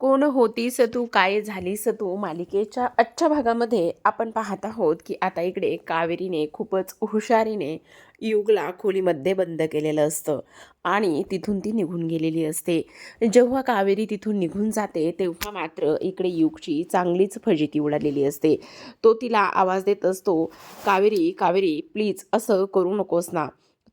कोण होतीस तू काय झालीस तू मालिकेच्या आजच्या भागामध्ये आपण पाहत आहोत की आता इकडे कावेरीने खूपच हुशारीने युगला खोलीमध्ये बंद केलेलं असतं आणि तिथून ती निघून गेलेली असते. जेव्हा कावेरी तिथून निघून जाते तेव्हा मात्र इकडे युगची चांगलीच फजिती उडालेली असते. तो तिला आवाज देत असतो कावेरी कावेरी प्लीज असं करू नकोस ना.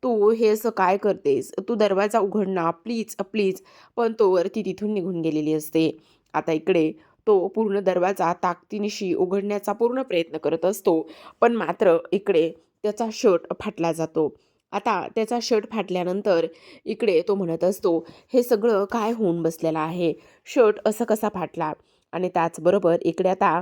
तू हे असं काय करतेस? तू दरवाजा उघड ना प्लीज प्लीज पण तोवर ती तिथून निघून गेलेली असते. आता इकडे तो पूर्ण दरवाजा ताकदीनिशी उघडण्याचा पूर्ण प्रयत्न करत असतो. पण मात्र इकडे त्याचा शर्ट फाटला जातो. आता त्याचा शर्ट फाटल्यानंतर इकडे तो म्हणत असतो हे सगळं काय होऊन बसलेलं आहे? शर्ट असं कसा फाटला? आणि त्याचबरोबर इकडे आता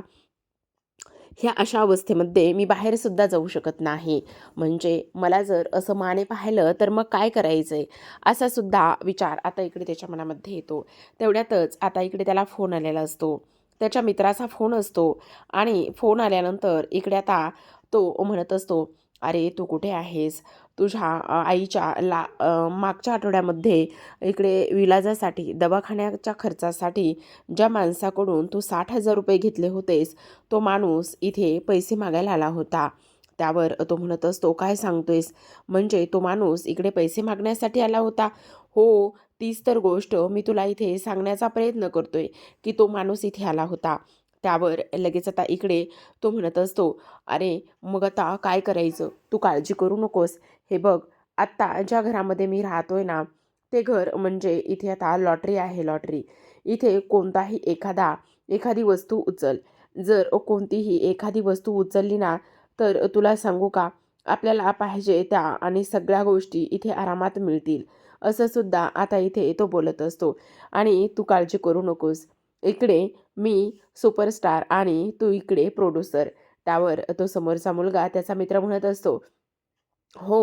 ह्या अशा अवस्थेमध्ये मी बाहेरसुद्धा जाऊ शकत नाही. म्हणजे मला जर असं माने पाहिलं तर मग काय करायचं आहे असा सुद्धा विचार आता इकडे त्याच्या मनामध्ये येतो. तेवढ्यातच आता इकडे त्याला फोन आलेला असतो. त्याच्या मित्राचा फोन असतो. आणि फोन आल्यानंतर इकडे आता तो म्हणत असतो अरे तू कुठे आहेस? तुझ्या आईच्या ला मागच्या आठवड्यामध्ये इकडे विलाजासाठी दवाखान्याच्या खर्चासाठी ज्या माणसाकडून तू साठ हजार रुपये घेतले होतेस तो माणूस इथे पैसे मागायला आला होता. त्यावर तो म्हणत असतो काय सांगतोयस? म्हणजे तो माणूस इकडे पैसे मागण्यासाठी आला होता. हो तीच तर गोष्ट मी तुला इथे सांगण्याचा प्रयत्न करतोय की तो माणूस इथे आला होता. त्यावर लगेच आता इकडे तो म्हणत असतो अरे मग आता काय करायचं? तू काळजी करू नकोस. हे बघ आत्ता ज्या घरामध्ये मी राहतोय ना ते घर म्हणजे इथे आता लॉटरी आहे लॉटरी. इथे कोणताही एखादा एखादी वस्तू उचल. जर कोणतीही एखादी वस्तू उचलली ना तर तुला सांगू का आपल्याला पाहिजे त्या आणि सगळ्या गोष्टी इथे आरामात मिळतील. असं सुद्धा आता इथे तो बोलत असतो. आणि तू काळजी करू नकोस. इकडे मी सुपरस्टार आणि तू इकडे प्रोड्युसर. त्यावर तो समोरचा मुलगा त्याचा मित्र म्हणत असतो हो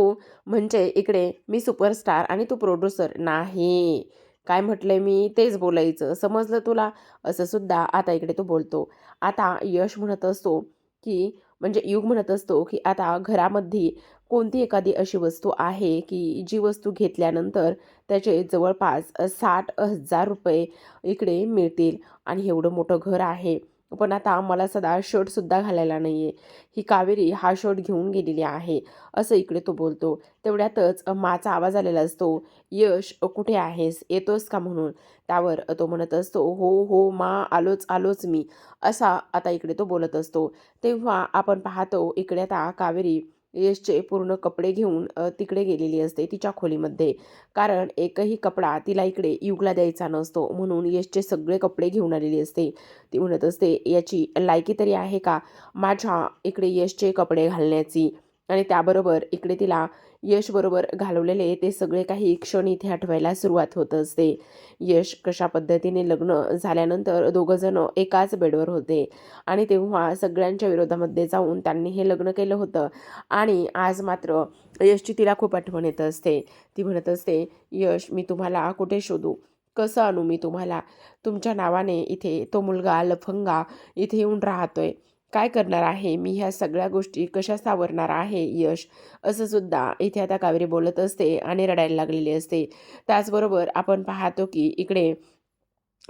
म्हणजे इकडे मी सुपरस्टार आणि तू प्रोड्युसर नाही. काय म्हटलंय मी? तेच बोलायचं. समजलं तुला? असं सुद्धा आता इकडे तो बोलतो. आता यश म्हणत असतो की म्हणजे युग म्हणत असतो की आता घरामध्ये कोणती एखादी अशी वस्तू आहे की जी वस्तू घेतल्यानंतर त्याचे जवळपास साठ हजार रुपये इकडे मिळतील आणि एवढं मोठं घर आहे. पण आता मला सदा शर्टसुद्धा घालायला नाही आहे ही कावेरी हा शर्ट घेऊन गेलेली आहे असं इकडे तो बोलतो. तेवढ्यातच माचा आवाज आलेला असतो यश कुठे आहेस? येतोस का म्हणून? त्यावर तो म्हणत असतो हो हो मा आलोच आलोच मी. असा आता इकडे तो बोलत असतो. तेव्हा आपण पाहतो इकडे आता कावेरी यशचे पूर्ण कपडे घेऊन तिकडे गेलेली असते तिच्या खोलीमध्ये. कारण एकही कपडा तिला इकडे युगला द्यायचा नसतो म्हणून यशचे सगळे कपडे घेऊन आलेली असते. ती म्हणत असते याची लायकी तरी आहे का? माझ्या इकडे यशचे कपडे घालण्याची. आणि त्याबरोबर इकडे तिला यशबरोबर घालवलेले ते सगळे काही क्षण इथे आठवायला सुरुवात होत असते. यश कशा पद्धतीने लग्न झाल्यानंतर दोघंजणं एकाच बेडवर होते आणि तेव्हा सगळ्यांच्या विरोधामध्ये जाऊन त्यांनी हे लग्न केलं होतं. आणि आज मात्र यशची तिला खूप आठवण येत असते. ती म्हणत असते यश मी तुम्हाला कुठे शोधू? कसं आणू मी तुम्हाला? तुमच्या नावाने इथे तो मुलगा लफंगा इथे येऊन राहतोय. काय करणार आहे? मी ह्या सगळ्या गोष्टी कशा सावरणार आहे? यश असं सुद्धा इथे आता कावेरी बोलत असते आणि रडायला लागलेली असते. त्याचबरोबर आपण पाहतो की इकडे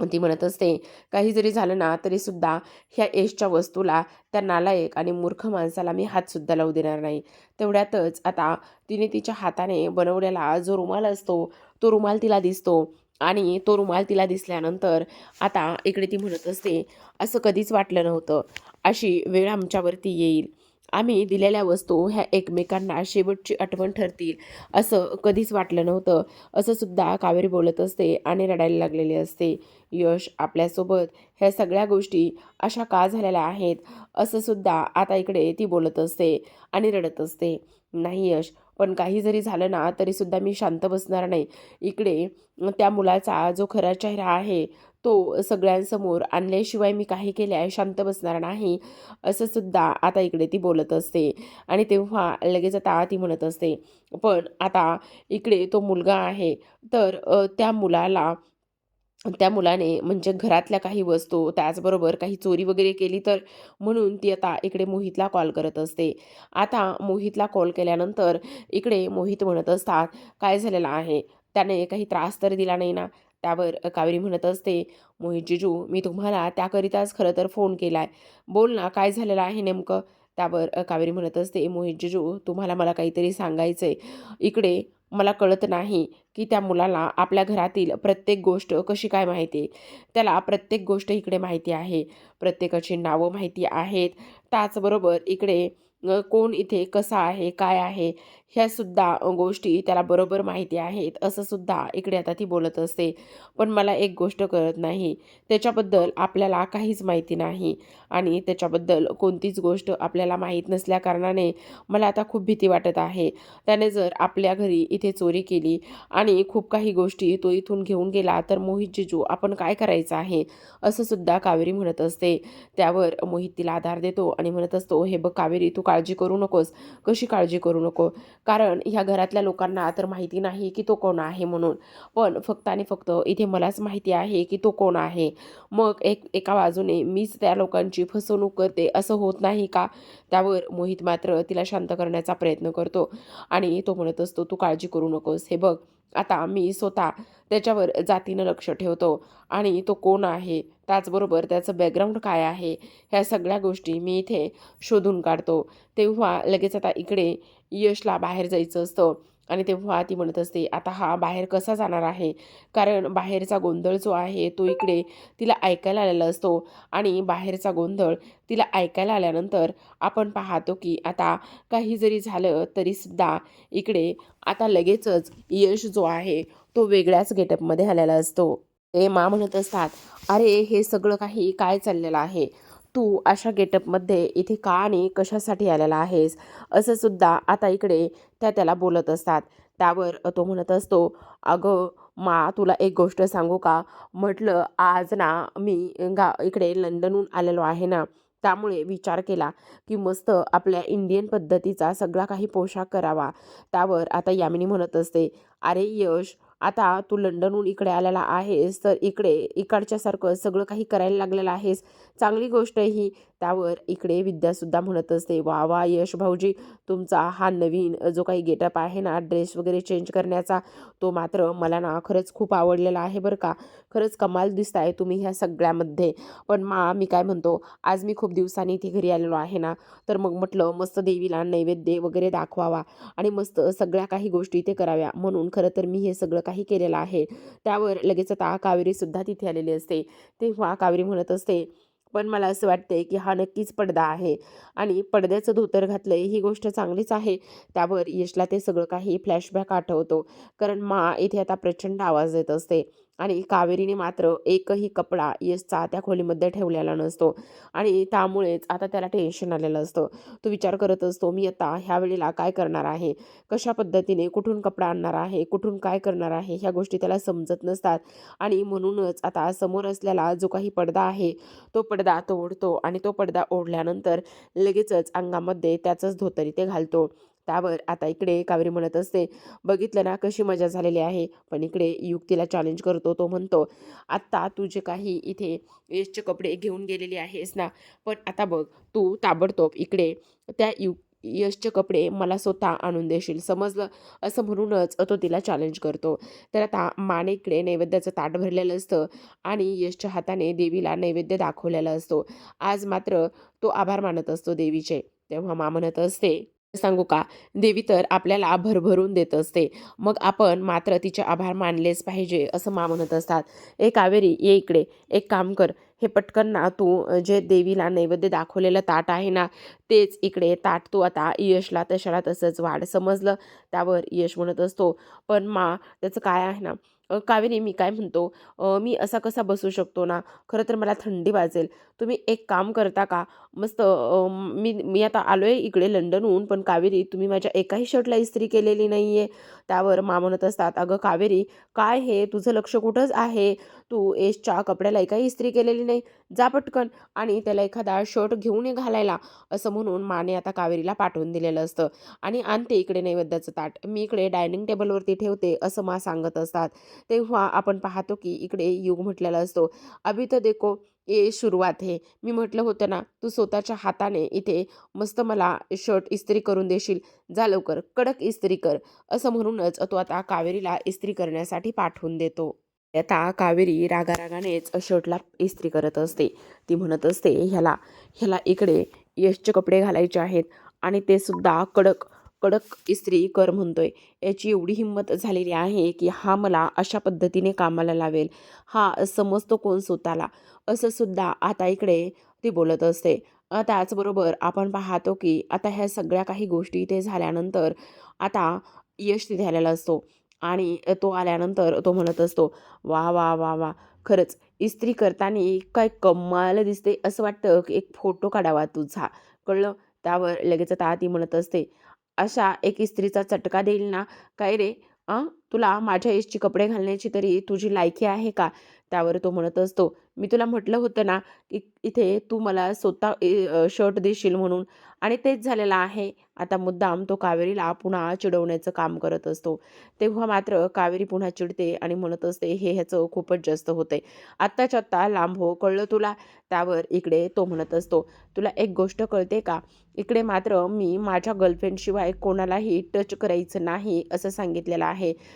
ती म्हणत असते काही जरी झालं ना तरी सुद्धा ह्या यशच्या वस्तूला त्या नालायक आणि मूर्ख माणसाला मी हातसुद्धा लावू देणार नाही. तेवढ्यातच आता तिने तिच्या हाताने बनवलेला जो रुमाल असतो तो रुमाल तिला दिसतो. आणि तो रुमाल तिला दिसल्यानंतर आता इकडे ती म्हणत असते असं कधीच वाटलं नव्हतं. अशी वेळ आमच्यावरती येईल. आम्ही दिलेल्या वस्तू ह्या एकमेकांना शेवटची आठवण ठरतील. असं कधीच वाटलं नव्हतं. असं सुद्धा कावेरी बोलत असते आणि रडायला लागलेली असते. यश आपल्यासोबत ह्या सगळ्या गोष्टी अशा का झालेल्या आहेत? असं सुद्धा आता इकडे ती बोलत असते आणि रडत असते. नाही यश पण काही जरी झालं ना तरीसुद्धा मी शांत बसणार नाही. इकडे त्या मुलाचा जो खरा चेहरा आहे तो सगळ्यांसमोर आणल्याशिवाय मी काही केल्या शांत बसणार नाही असं सुद्धा आता इकडे ती बोलत असते. आणि तेव्हा लगेच आता ती म्हणत असते पण आता इकडे तो मुलगा आहे तर त्या मुलाला त्या मुलाने म्हणजे घरातल्या काही वस्तू त्याचबरोबर काही चोरी वगैरे केली तर म्हणून ती आता इकडे मोहितला कॉल करत असते. आता मोहितला कॉल केल्यानंतर इकडे मोहित म्हणत असतात काय झालेलं आहे? त्याने काही त्रास तर दिला नाही ना? त्यावर कावेरी म्हणत असते मोहित जिजू मी तुम्हाला त्याकरिताच खरं तर फोन केला आहे बोल ना काय झालेलं आहे नेमकं? त्यावर कावेरी म्हणत असते मोहित जिजू तुम्हाला मला काहीतरी सांगायचं आहे इकडे मला कळत नाही की त्या मुलाला आपल्या घरातील प्रत्येक गोष्ट कशी काय माहिती आहे. त्याला प्रत्येक गोष्ट इकडे माहिती आहे. प्रत्येकाची नावं माहिती आहेत. त्याचबरोबर इकडे कोण इथे कसा आहे काय आहे ह्या सुद्धा गोष्टी त्याला बरोबर माहिती आहेत असं सुद्धा इकडे आता ती बोलत असते. पण मला एक गोष्ट कळत नाही. त्याच्याबद्दल आपल्याला काहीच माहिती नाही. आणि त्याच्याबद्दल कोणतीच गोष्ट आपल्याला माहीत नसल्या कारणाने मला आता खूप भीती वाटत आहे. त्याने जर आपल्या घरी इथे चोरी केली आणि खूप काही गोष्टी तो इथून घेऊन गेला तर मोहित जिजू आपण काय करायचं आहे? असं सुद्धा कावेरी म्हणत असते. त्यावर मोहित तिला आधार देतो आणि म्हणत असतो हे बघ कावेरी तू काळजी करू नकोस. कशी काळजी करू नको? कारण ह्या घरातल्या लोकांना तर माहिती नाही की तो कोण आहे म्हणून. पण फक्त आणि फक्त इथे मलाच माहिती आहे की तो कोण आहे. मग एक एका बाजूने मीच त्या लोकांची फसवणूक करते असं होत नाही का? त्यावर मोहित मात्र तिला शांत करण्याचा प्रयत्न करतो आणि तो म्हणत असतो तू काळजी करू नकोस. हे बघ आता मी स्वतः त्याच्यावर जातीनं लक्ष ठेवतो. आणि तो कोण आहे? त्याचबरोबर त्याचं बॅकग्राऊंड काय आहे? ह्या सगळ्या गोष्टी मी इथे शोधून काढतो. तेव्हा लगेच आता इकडे यशला बाहेर जायचं असतं. आणि तेव्हा ती म्हणत असते आता हा बाहेर कसा जाणार आहे? कारण बाहेरचा गोंधळ जो आहे तो इकडे तिला ऐकायला आलेला असतो. आणि बाहेरचा गोंधळ तिला ऐकायला आल्यानंतर आपण पाहतो की आता काही जरी झालं तरीसुद्धा इकडे आता लगेचच यश जो आहे तो वेगळ्याच गेटअपमध्ये आलेला असतो. ते मा म्हणत असतात अरे हे सगळं काही काय चाललेलं आहे? तू अशा गेटअपमध्ये इथे का आणि कशासाठी आलेला आहेस? असं सुद्धा आता इकडे त्या त्याला बोलत असतात. त्यावर तो म्हणत असतो अगं मा तुला एक गोष्ट सांगू का? म्हटलं आज ना मी गा इकडे लंडनहून आलेलो आहे ना त्यामुळे विचार केला की मस्त आपल्या इंडियन पद्धतीचा सगळा काही पोशाख करावा. त्यावर आता यामिनी म्हणत असते अरे यश आता तू लंडनहून इकडे आलेला आहेस तर इकडे इकडच्यासारखं सगळं काही करायला लागलेलं आहेस. चांगली गोष्ट ही. त्यावर इकडे विद्यासुद्धा म्हणत असते वा वा यश भाऊजी तुमचा हा नवीन जो काही गेटअप आहे ना ड्रेस वगैरे चेंज करण्याचा तो मात्र मला ना खरंच खूप आवडलेला आहे बरं का. खरंच कमाल दिसत आहे तुम्ही ह्या सगळ्यामध्ये. पण मा मी काय म्हणतो आज मी खूप दिवसांनी इथे घरी आलेलो आहे ना तर मग म्हटलं मस्त देवीला नैवेद्य वगैरे दाखवावा आणि मस्त सगळ्या काही गोष्टी इथे कराव्या. म्हणून खरं तर मी हे सगळं काही केलेलं आहे. त्यावर लगेच आता कावेरीसुद्धा तिथे आलेली असते. तेव्हा कावेरी म्हणत असते पण मला असं वाटते की हा नक्कीच पडदा आहे आणि पडद्याचं धोतर घातलं ही गोष्ट चांगलीच आहे. त्यावर यशला ते सगळं काही फ्लॅशबॅक आठवतो. कारण मा इथे आता प्रचंड आवाज येत असते. आणि कावेरीने मात्र एकही कपडा येसचा त्या खोलीमध्ये ठेवलेला नसतो. आणि त्यामुळेच आता त्याला टेन्शन आलेलं असतं. तो विचार करत असतो मी आता ह्या वेळेला काय करणार आहे? कशा पद्धतीने कुठून कपडा आणणार आहे? कुठून काय करणार आहे? ह्या गोष्टी त्याला समजत नसतात. आणि म्हणूनच आता समोर असलेला जो काही पडदा आहे तो पडदा तो ओढतो आणि तो पडदा ओढल्यानंतर लगेचच अंगामध्ये त्याचंच धोतरी ते घालतो. त्यावर आता इकडे कावेरी म्हणत असते बघितलं ना कशी मजा झालेली आहे. पण इकडे युक्तीला चॅलेंज करतो तो म्हणतो आत्ता तू जे काही इथे यशचे कपडे घेऊन गेलेली आहेस ना पण आता बघ तू ताबडतोब इकडे त्या यु यशचे कपडे मला स्वतः आणून देशील. समजलं? असं म्हणूनच तो तिला चॅलेंज करतो. तर आता माने इकडे नैवेद्याचं ताट भरलेलं असतं आणि यशच्या हाताने देवीला नैवेद्य दाखवलेला असतो. आज मात्र तो आभार मानत असतो देवीचे. तेव्हा मा म्हणत असते सांगू का? देवी तर आपल्याला भरभरून देत असते. मग आपण मात्र तिचे आभार मानलेच पाहिजे असं मा म्हणत असतात. ए कावेरी ये इकडे. एक काम कर. हे पटकन ना तू जे देवीला नैवेद्य दाखवलेलं ताट आहे ना तेच इकडे ताट तू आता यशला तशाला तसंच वाढ. समजलं? त्यावर यश म्हणत असतो. पण मा त्याचं काय आहे ना कावेरी मी काय म्हणतो? मी असा कसा बसू शकतो ना? खरं तर मला थंडी वाजेल. तुम्ही एक काम करता का? मस्त मी मी आता आलो आहे इकडे लंडनहून पण कावेरी तुम्ही माझ्या एकाही शर्टला इस्त्री केलेली नाही आहे त्यावर मा म्हणत असतात अगं कावेरी काय हे? तुझं लक्ष कुठंच आहे? तू एसच्या कपड्याला एकाही इस्त्री केलेली नाही. जा पटकन. आणि त्याला एखादा शर्ट घेऊन ये घालायला. असं म्हणून माने आता कावेरीला पाठवून दिलेलं असतं. आणि आणते इकडे नैवेद्याचं ताट. मी इकडे डायनिंग टेबलवरती ठेवते असं मा सांगत असतात. तेव्हा आपण पाहतो की इकडे युग म्हटलेला असतो. अभि तर देखो ये सुरुवात आहे मी म्हटलं होतं ना तू स्वतःच्या हाताने इथे मस्त मला शर्ट इस्त्री करून देशील. जा लवकर कडक इस्त्री कर. असं म्हणूनच तो आता कावेरीला इस्त्री करण्यासाठी पाठवून देतो. आता कावेरी रागारागानेच शर्टला इस्त्री करत असते. ती म्हणत असते ह्याला ह्याला इकडे यशचे कपडे घालायचे आहेत आणि ते सुद्धा कडक कडक इस्त्री कर म्हणतोय. याची एवढी हिंमत झालेली आहे की हा मला अशा पद्धतीने कामाला लावेल. हा समजतो कोण स्वतःला. असं सुद्धा आता इकडे ती बोलत असते. त्याचबरोबर आपण पाहतो की आता ह्या सगळ्या काही गोष्टी इथे झाल्यानंतर आता यश तिथे आलेला असतो. आणि तो आल्यानंतर तो म्हणत असतो वा वा वा वा खरंच इस्त्री करताना काय कमाल दिसते. असं वाटतं की एक फोटो काढावा तुझा. कळलं? त्यावर लगेच आता ती म्हणत असते अशा एक इस्त्रीचा चटका देईल ना? काय रे? अं? तुला माझ्या एजची कपडे घालण्याची तरी तुझी लायकी आहे का? त्यावर तो म्हणत असतो. मी तुला म्हटलं होतं ना की इथे तू मला स्वतः शर्ट देशील म्हणून आणि तेच झालेलं आहे. आता मुद्दाम तो कावेरीला पुन्हा चिडवण्याचं काम करत असतो. तेव्हा मात्र कावेरी पुन्हा चिडते आणि म्हणत असते हे ह्याचं खूपच जास्त होते आत्ताच्या आत्ता लांब हो कळलं तुला? त्यावर इकडे तो म्हणत असतो. तुला एक गोष्ट कळते का? इकडे मात्र मी माझ्या गर्लफ्रेंडशिवाय कोणालाही टच करायचं नाही असं सांगितलेलं आहे.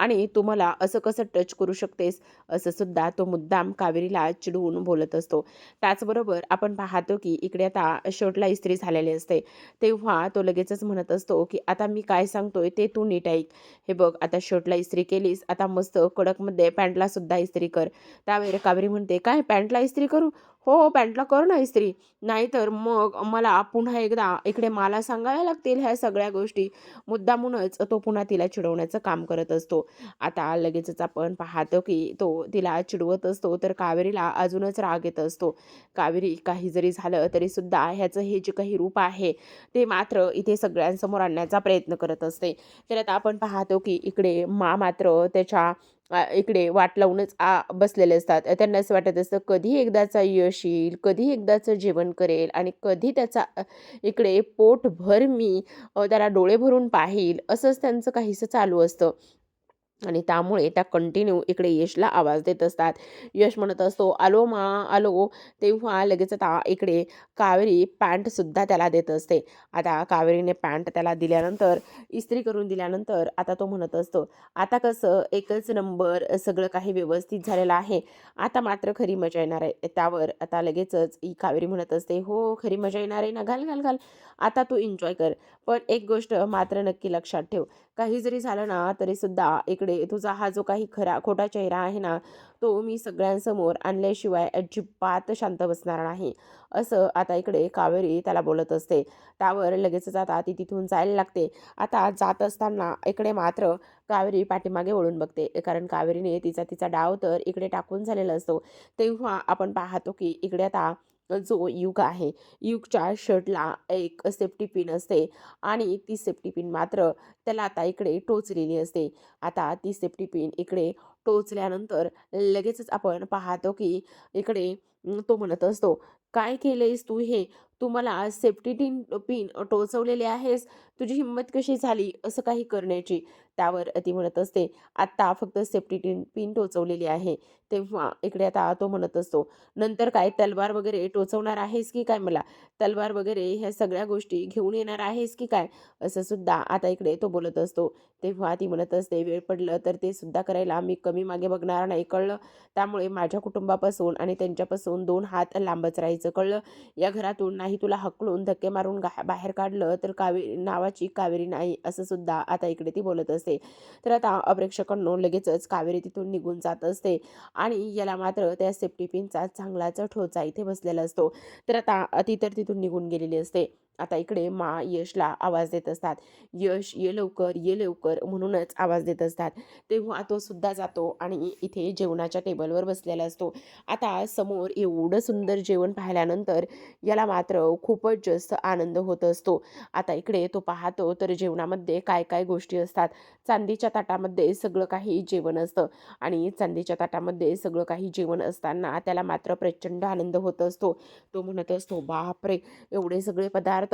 आणि तू मला असं कसं टच करू शकतेस असं सुद्धा तो मुद्दाम कावेरीला चिडवून बोलत असतो. त्याचबरोबर आपण पाहतो की इकडे आता शर्टला इस्त्री झालेली असते. तेव्हा तो लगेचच म्हणत असतो की आता मी काय सांगतोय ते तू नीट ऐक. हे बघ आता शर्टला इस्त्री केलीस आता मस्त कडकमध्ये पॅन्टला सुद्धा इस्त्री कर. त्यावेळी कावेरी म्हणते काय पॅन्टला इस्त्री करू? हो हो पॅन्टला कर ना इस्त्री. नाहीतर मग मला पुन्हा एकदा इकडे मला सांगाव्या लागतील ह्या सगळ्या गोष्टी. मुद्दामूनच तो पुन्हा तिला चिडवण्याचं काम करत असतो. आता लगेचच आपण पाहतो की तो तिला चिडवत असतो तर कावेरीला अजूनच राग येत असतो. कावेरी काही जरी झालं तरी सुद्धा ह्याचं हे जे काही रूप आहे ते मात्र इथे सगळ्यांसमोर आणण्याचा प्रयत्न करत असते. तर आता आपण पाहतो की इकडे मा मात्र त्याच्या इकडे वाट लावूनच आ बसलेले असतात. त्यांना असं वाटत असतं कधी एकदाचा यश येईल कधी एकदाचं जेवण करेल आणि कधी त्याचा इकडे पोटभर मी त्याला डोळे भरून पाहील असंच त्यांचं काहीसं चालू असतं. आणि त्यामुळे त्या कंटिन्यू इकडे यशला आवाज देत असतात. यश म्हणत असतो आलो मा आलो. तेव्हा लगेच आता इकडे कावेरी पॅन्टसुद्धा त्याला देत असते. आता कावेरीने पॅन्ट त्याला दिल्यानंतर इस्त्री करून दिल्यानंतर आता तो म्हणत असतो आता कसं एकच नंबर सगळं काही व्यवस्थित झालेलं आहे. आता मात्र खरी मजा येणार आहे. त्यावर आता लगेचच ही कावेरी म्हणत असते हो खरी मजा येणार आहे ना घाल घाल घाल. आता तू एन्जॉय कर. पण एक गोष्ट मात्र नक्की लक्षात ठेव. काही जरी झालं ना तरीसुद्धा इकडे इकडे तुझा हा जो काही खरा खोटा चेहरा आहे ना तो मी सगळ्यांसमोर आणल्याशिवाय अजिबात शांत बसणार नाही. असं आता इकडे कावेरी त्याला बोलत असते. त्यावर लगेचच आता ती तिथून जायला लागते. आता जात असताना इकडे मात्र कावेरी पाठीमागे वळून बघते. कारण कावेरीने तिचा तिचा डाव तर इकडे टाकून झालेला असतो. तेव्हा आपण पाहतो की इकडे आता जो युग आहे युगच्या शर्टला एक सेफ्टी पिन असते आणि ती सेफ्टी पिन मात्र त्याला आता इकडे टोचलेली असते. आता ती सेफ्टी पिन इकडे टोचल्यानंतर लगेचच आपण पाहतो की इकडे तो म्हणत असतो काय केलंयस तू हे? तू मला सेफ्टी टीन पिन टोचवलेले आहेस. तुझी हिंमत कशी झाली असं काही करण्याची? त्यावर ती म्हणत असते आत्ता फक्त सेफ्टी टीन पिन टोचवलेली आहे. तेव्हा इकडे आता तो म्हणत असतो नंतर काय तलवार वगैरे टोचवणार आहेस की काय मला? तलवार वगैरे ह्या सगळ्या गोष्टी घेऊन येणार आहेस की काय? असं सुद्धा आता इकडे तो बोलत असतो. तेव्हा ती म्हणत असते वेळ पडलं तर ते सुद्धा करायला मी कमी मागे बघणार नाही. कळलं? त्यामुळे माझ्या कुटुंबापासून आणि त्यांच्यापासून दोन हात लांबच राहायचं कळलं. या घरातून नाही तुला हकलून धक्के मारून गा बाहेर काढलं तर कावेरी नावाची कावेरी नाही असं सुद्धा आता इकडे ती बोलत असते. तर आता अप्रेक्षकांनो लगेचच कावेरी तिथून निघून जात असते आणि याला मात्र त्या सेफ्टी पिनचा चांगलाच ठोचा इथे बसलेला असतो. तर आता ती तर तिथून निघून गेलेली असते. आता इकडे मा यशला आवाज देत असतात. यश ये लवकर ये लवकर म्हणूनच आवाज देत असतात. तेव्हा तो सुद्धा जातो आणि इथे जेवणाच्या टेबलवर बसलेला असतो. आता समोर एवढं सुंदर जेवण पाहिल्यानंतर याला मात्र खूपच जास्त आनंद होत असतो. आता इकडे तो पाहतो तर जेवणामध्ये काय काय गोष्टी असतात. चांदीच्या ताटामध्ये सगळं काही जेवण असतं आणि चांदीच्या ताटामध्ये सगळं काही जेवण असताना त्याला मात्र प्रचंड आनंद होत असतो. तो म्हणत असतो बापरे! एवढे सगळे पदार्थ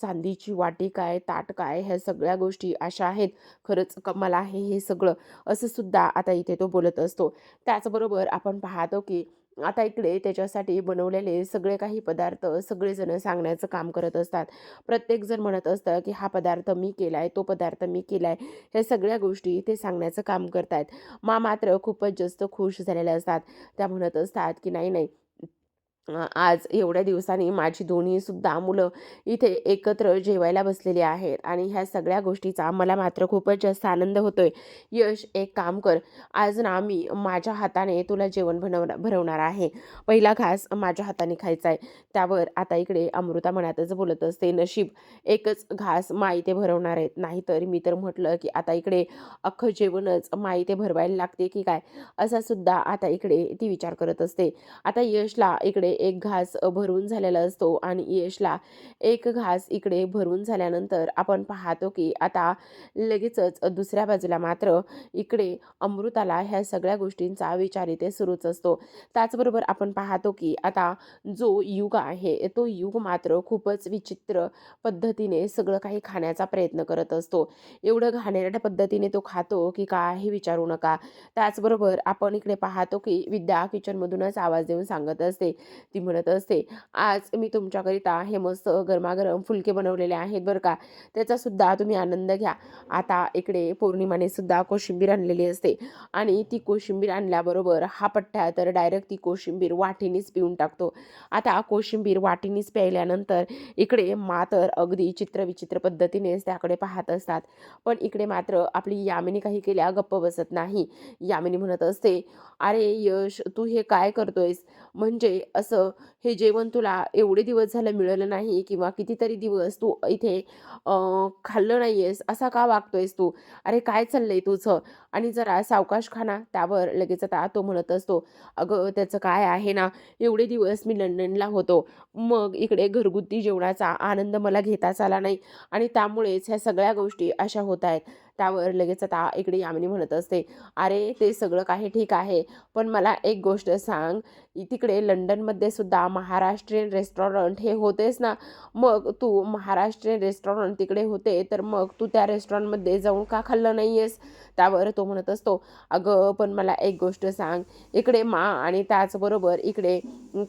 चांदीची वाटी काय ताट काय ह्या सगळ्या गोष्टी अशा आहेत. खरंच कमाल आहे हे सगळं. असं सुद्धा आता इथे तो बोलत असतो. त्याचबरोबर आपण पाहतो की आता इकडे त्याच्यासाठी बनवलेले सगळे काही पदार्थ सगळेजण सांगण्याचं काम करत असतात. प्रत्येकजण म्हणत असतं की हा पदार्थ मी केला आहे तो पदार्थ मी केला आहे ह्या सगळ्या गोष्टी ते सांगण्याचं काम करतायत. मा मात्र खूपच जास्त खुश झालेल्या असतात. त्या म्हणत असतात की नाही नाही आज एवढ्या दिवसांनी माझी दोन्हीसुद्धा मुलं इथे एकत्र जेवायला बसलेली आहेत. आणि ह्या सगळ्या गोष्टीचा मला मात्र खूपच जास्त आनंद होतो आहे यश एक काम कर. आज ना मी माझ्या हाताने तुला जेवण बनवणार भरवणार आहे. पहिला घास माझ्या हाताने खायचा आहे. त्यावर आता इकडे अमृता मनातच बोलत असते नशीब एकच घास माई ते भरवणार आहेत. नाहीतर मी तर म्हटलं की आता इकडे अख्खं जेवणच माई ते भरवायला लागते की काय? असा सुद्धा आता इकडे ती विचार करत असते. आता यशला इकडे एक घास भरून झालेला असतो आणि यशला एक घास इकडे भरून झाल्यानंतर आपण पाहतो की आता लगेचच दुसऱ्या बाजूला मात्र इकडे अमृताला ह्या सगळ्या गोष्टींचा विचार इथे सुरूच असतो. त्याचबरोबर आपण पाहतो की आता जो युग आहे तो युग मात्र खूपच विचित्र पद्धतीने सगळं काही खाण्याचा प्रयत्न करत असतो. एवढं घाणेरड्या पद्धतीने तो खातो की काही विचारू नका. त्याचबरोबर आपण इकडे पाहतो की विद्या किचनमधूनच आवाज देऊन सांगत असते. ती म्हणत असते आज मी तुमच्याकरिता हे मस्त गरमागरम फुलके बनवलेले आहेत बरं का. त्याचा सुद्धा तुम्ही आनंद घ्या. आता इकडे पौर्णिमाने सुद्धा कोशिंबीर आणलेली असते आणि ती कोशिंबीर आणल्याबरोबर हा पठ्ठा तर डायरेक्ट ती कोशिंबीर वाटीनीच पिऊन टाकतो. आता कोशिंबीर वाटीनीच प्यायल्यानंतर इकडे मा तर अगदी चित्रविचित्र पद्धतीनेच त्याकडे पाहत असतात. पण इकडे मात्र आपली यामिनी काही केल्या गप्प बसत नाही. यामिनी म्हणत असते अरे यश तू हे काय करतोयस? म्हणजे असं हे जेवण तुला एवढे दिवस झालं मिळालं नाही किंवा कितीतरी दिवस तू इथे खाल्लं नाही आहेस असा का वागतोयस तू? अरे काय चाललंय तुझं? आणि जरा सावकाश खाना त्यावर लगेच आता तो म्हणत असतो अगं त्याचं काय आहे ना एवढे दिवस मी लंडनला होतो मग इकडे घरगुती जेवणाचा आनंद मला घेताच आला नाही. आणि त्यामुळेच ह्या सगळ्या गोष्टी अशा होत आहेत. त्यावर लगेच आता इकडे यामिनी म्हणत असते अरे ते सगळं काही ठीक आहे पण मला एक गोष्ट सांग तिकडे लंडनमध्ये सुद्धा महाराष्ट्रीयन रेस्टॉरंट हे होतेच ना मग तू महाराष्ट्रीयन रेस्टॉरंट तिकडे होते तर मग तू त्या रेस्टॉरंटमध्ये जाऊन का खाल्लं नाही आहेस त्यावर तो म्हणत असतो अगं पण मला एक गोष्ट सांग इकडे मा आणि त्याचबरोबर इकडे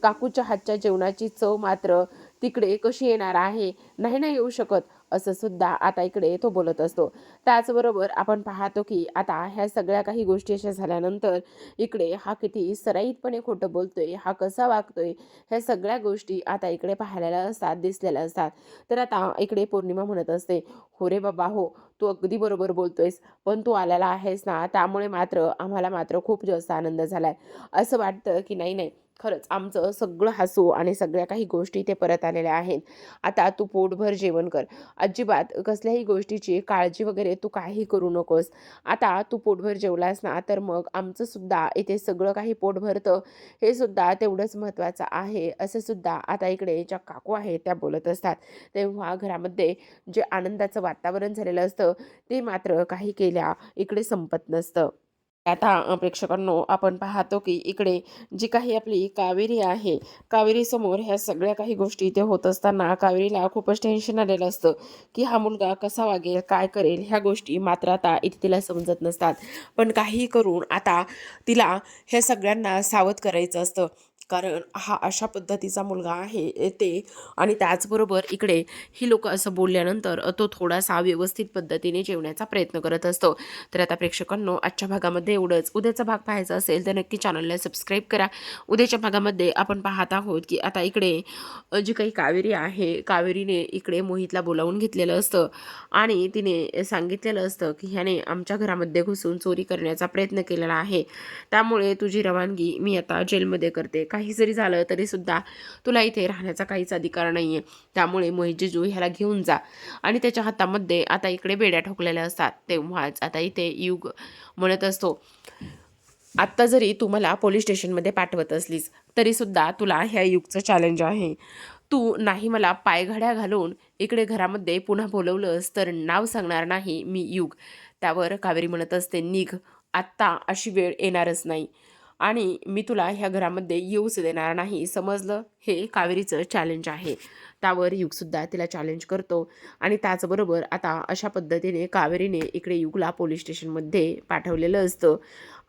काकूच्या हातच्या जेवणाची चव मात्र तिकडे कशी येणार आहे? नाही ना येऊ शकत असं सुद्धा आता इकडे तो बोलत असतो. त्याचबरोबर आपण पाहतो की आता ह्या सगळ्या काही गोष्टी अशा झाल्यानंतर इकडे हा किती सराईतपणे खोटं बोलतोय हा कसा वागतोय ह्या सगळ्या गोष्टी आता इकडे पाहायला असतात दिसलेल्या असतात. तर आता इकडे पौर्णिमा म्हणत असते. हो रे बाबा हो तू अगदी बरोबर बोलतोयस पण तू आलेला आहेस ना त्यामुळे मात्र आम्हाला मात्र खूप जास्त आनंद झालाय. असं वाटतं की नाही नाही खरंच आमचं सगळं हसू आणि सगळ्या काही गोष्टी ते परत आलेल्या आहेत. आता तू पोटभर जेवण कर. अजिबात कसल्याही गोष्टीची काळजी वगैरे तू काही करू नकोस. आता तू पोटभर जेवलास ना तर मग आमचं सुद्धा इथे सगळं काही पोट भरतं. हे सुद्धा तेवढंच महत्त्वाचं आहे. असं सुद्धा आता इकडे ज्या काकू आहेत त्या बोलत असतात. तेव्हा घरामध्ये जे आनंदाचं वातावरण झालेलं असतं ते मात्र काही केल्या इकडे संपत नसतं. आता प्रेक्षकांनो आपण पाहतो की इकडे जी काही आपली कावेरी आहे कावेरीसमोर ह्या सगळ्या काही गोष्टी इथे होत असताना कावेरीला खूपच टेन्शन आलेलं असतं की हा मुलगा कसा वागेल काय करेल ह्या गोष्टी मात्र आता इथे तिला समजत नसतात. पण काही करून आता तिला ह्या सगळ्यांना सावध करायचं असतं. कारण हा अशा पद्धतीचा मुलगा आहे ते. आणि त्याचबरोबर इकडे ही लोक असं बोलल्यानंतर तो थोडासा व्यवस्थित पद्धतीने जेवण्याचा प्रयत्न करत असतो. तर आता प्रेक्षकांनो आजच्या भागामध्ये एवढंच. उद्याचा भाग पाहायचा असेल तर नक्की चॅनलला सबस्क्राईब करा. उद्याच्या भागामध्ये आपण पाहत आहोत की आता इकडे जी काही कावेरी आहे कावेरीने इकडे मोहितला बोलावून घेतलेलं असतं. आणि तिने सांगितलेलं असतं की ह्याने आमच्या घरामध्ये घुसून चोरी करण्याचा प्रयत्न केलेला आहे. त्यामुळे तुझी रवानगी मी आता जेलमध्ये करते. काही काही जरी झालं तरी सुद्धा तुला इथे राहण्याचा काहीच अधिकार नाही आहे त्यामुळे मोहिजीजू ह्याला घेऊन जा. आणि त्याच्या हातामध्ये आता इकडे बेड्या ठोकलेल्या असतात. तेव्हाच आता इथे युग म्हणत असतो. आत्ता जरी तू मला पोलीस स्टेशनमध्ये पाठवत असलीस तरीसुद्धा तुला ह्या युगचं चॅलेंज आहे. तू नाही मला पायघड्या घालून इकडे घरामध्ये पुन्हा बोलवलंस तर नाव सांगणार नाही मी युग. त्यावर कावेरी म्हणत असते निघ. आत्ता अशी वेळ येणारच नाही. आणि मी तुला ह्या घरामध्ये येऊच देणार नाही. समजलं? हे कावेरीचं चॅलेंज आहे. त्यावर युगसुद्धा तिला चॅलेंज करतो. आणि त्याचबरोबर आता अशा पद्धतीने कावेरीने इकडे युगला पोलीस स्टेशनमध्ये पाठवलेलं असतं.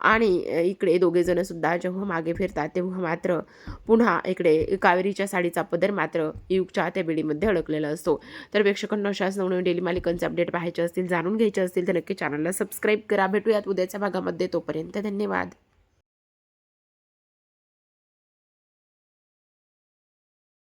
आणि इकडे दोघेजणंसुद्धा जेव्हा मागे फिरतात तेव्हा मात्र पुन्हा इकडे कावेरीच्या साडीचा पदर मात्र युगच्या त्या बेडीमध्ये अडकलेला असतो. तर प्रेक्षकांना अशाच नवनवीन डेली मालिकांचे अपडेट पाहायचे असतील जाणून घ्यायचे असतील तर नक्की चॅनलला सबस्क्राईब करा. भेटूयात उद्याच्या भागामध्ये. तोपर्यंत धन्यवाद.